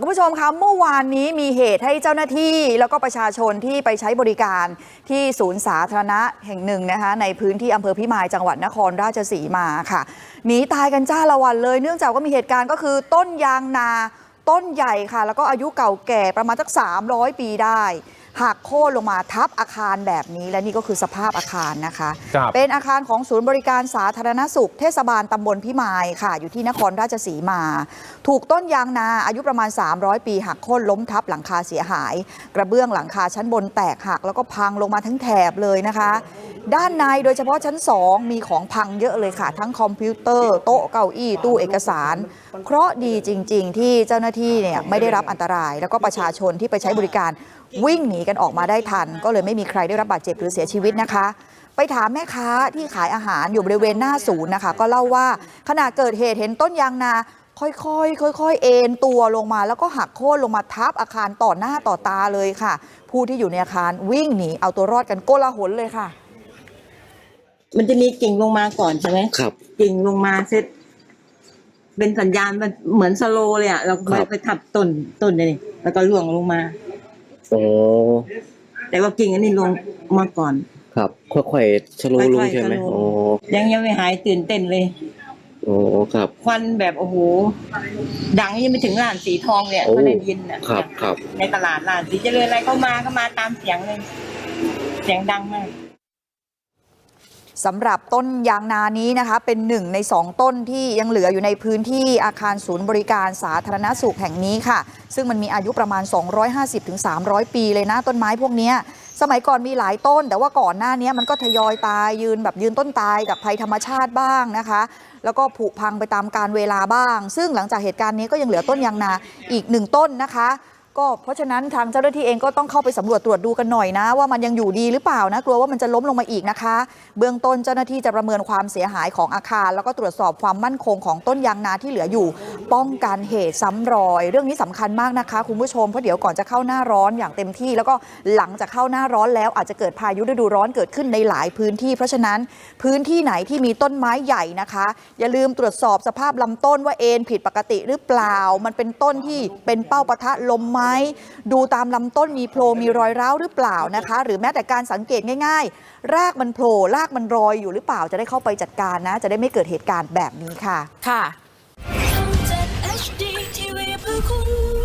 คุณผู้ชมคะเมื่อวานนี้มีเหตุให้เจ้าหน้าที่แล้วก็ประชาชนที่ไปใช้บริการที่ศูนย์สาธารณะแห่งหนึ่งนะคะ ในพื้นที่อำเภอพิมายจังหวัดนครราชสีมาค่ะหนีตายกันจ้าละวันเลย เนื่องจากว่ามีเหตุการณ์ก็คือต้นยางนา ต้นใหญ่ค่ะ แล้วก็อายุเก่าแก่ประมาณสัก 300 ปีได้หักโค่นลงมาทับอาคารแบบนี้ และนี่ก็คือสภาพอาคารนะคะครับเป็นอาคารของศูนย์บริการสาธารณสุข เทศบาลตำบลพิมายค่ะ อยู่ที่นครราชสีมา ถูกต้นยางนาอายุประมาณ 300 ปี หักโค่นล้มทับหลังคาเสียหาย กระเบื้องหลังคาชั้นบนแตกหักแล้วก็พังลงมาทั้งแถบเลยนะคะ ด้านในโดยเฉพาะชั้น 2 มีของพังเยอะเลยค่ะ ทั้งคอมพิวเตอร์ โต๊ะเก้าอี้ตู้เอกสาร เคราะดีจริง ๆ ที่เจ้าหน้าที่เนี่ยไม่ได้รับอันตราย แล้วก็ประชาชนที่ไปใช้บริการวิ่งหนีกันออกมาได้ทัน ก็เลยไม่มีใครได้รับบาดเจ็บหรือเสียชีวิตนะคะ ไปถามแม่ค้าที่ขายอาหารอยู่บริเวณหน้าศูนย์นะคะ ก็เล่าว่าขณะเกิดเหตุเห็นต้นยางนาค่อยๆ ค่อย ๆ เอ็นตัวลงมาแล้วก็หักโค่นลงมาทับอาคารต่อหน้าต่อตาเลยค่ะ ผู้ที่อยู่ในอาคารวิ่งหนีเอาตัวรอดกันโกลาหลเลยค่ะ มันจะมีกิ่งลงมาก่อนใช่ไหมครับ กิ่งลงมาเสร็จ เป็นสัญญาณมันเหมือนสโลว์เลยอะเราไปครับ ไปทับต้นต้นนี่แล้วก็ล่วงลงมาโอ้แต่ว่ากิ่งอันนี้ลงมาก่อน ครับค่อยๆชะโลลงค่อยๆใช่ไหมชะโลโอ้ยังยังไม่หายตื่นเต้นเลยโอ้ครับ ควันแบบโอ้โหดังยังไม่ถึงร้านสีทองเลยอะโอ้ ก็ได้ยินอะครับครับในตลาดร้านสีเจริญอะไรเข้ามาก็มาตามเสียงเลย เสียงดังมาก สำหรับต้นยางนานี้นะคะ เป็นหนึ่งในสองต้นที่ยังเหลืออยู่ในพื้นที่อาคารศูนย์บริการสาธารณสุขแห่งนี้ค่ะ ซึ่งมันมีอายุประมาณ 250-300 ปีเลยนะต้นไม้พวกนี้สมัยก่อนมีหลายต้น แต่ว่าก่อนหน้านี้มันก็ทยอยตายยืนแบบยืนต้นตายจากภัยธรรมชาติบ้างนะคะ แล้วก็ผุพังไปตามการเวลาบ้าง ซึ่งหลังจากเหตุการณ์นี้ก็ยังเหลือต้นยางนาอีกหนึ่งต้นนะคะ ก็เพราะฉะนั้นทางเจ้าหน้าที่เองก็ต้องเข้าไปสำรวจตรวจดูกันหน่อยนะ ว่ามันยังอยู่ดีหรือเปล่านะกลัวว่ามันจะล้มลงมาอีกนะคะ เบื้องต้นเจ้าหน้าที่จะประเมินความเสียหายของอาคาร แล้วก็ตรวจสอบความมั่นคงของต้นยางนาที่เหลืออยู่ ป้องกันเหตุซ้ำรอย เรื่องนี้สำคัญมากนะคะ คุณผู้ชมเพราะเดี๋ยวก่อนจะเข้าหน้าร้อนอย่างเต็มที่ แล้วก็หลังจากเข้าหน้าร้อนแล้วอาจจะเกิดพายุฤดูร้อนเกิดขึ้นในหลายพื้นที่ เพราะฉะนั้นพื้นที่ไหนที่มีต้นไม้ใหญ่นะคะ อย่าลืมตรวจสอบสภาพลำต้นว่าเอ็นผิดปกติหรือเปล่า มันเป็นต้นที่เป็นเป้าปะทะลมไหมดูตามลำต้นมีโพรงมีรอยร้าวหรือเปล่านะคะ หรือแม้แต่การสังเกตง่าย ๆ รากมันโผล่รากมันรอยอยู่หรือเปล่าจะได้เข้าไปจัดการนะ จะได้ไม่เกิดเหตุการณ์แบบนี้ค่ะค่ะ HD TV เพื่อคุณ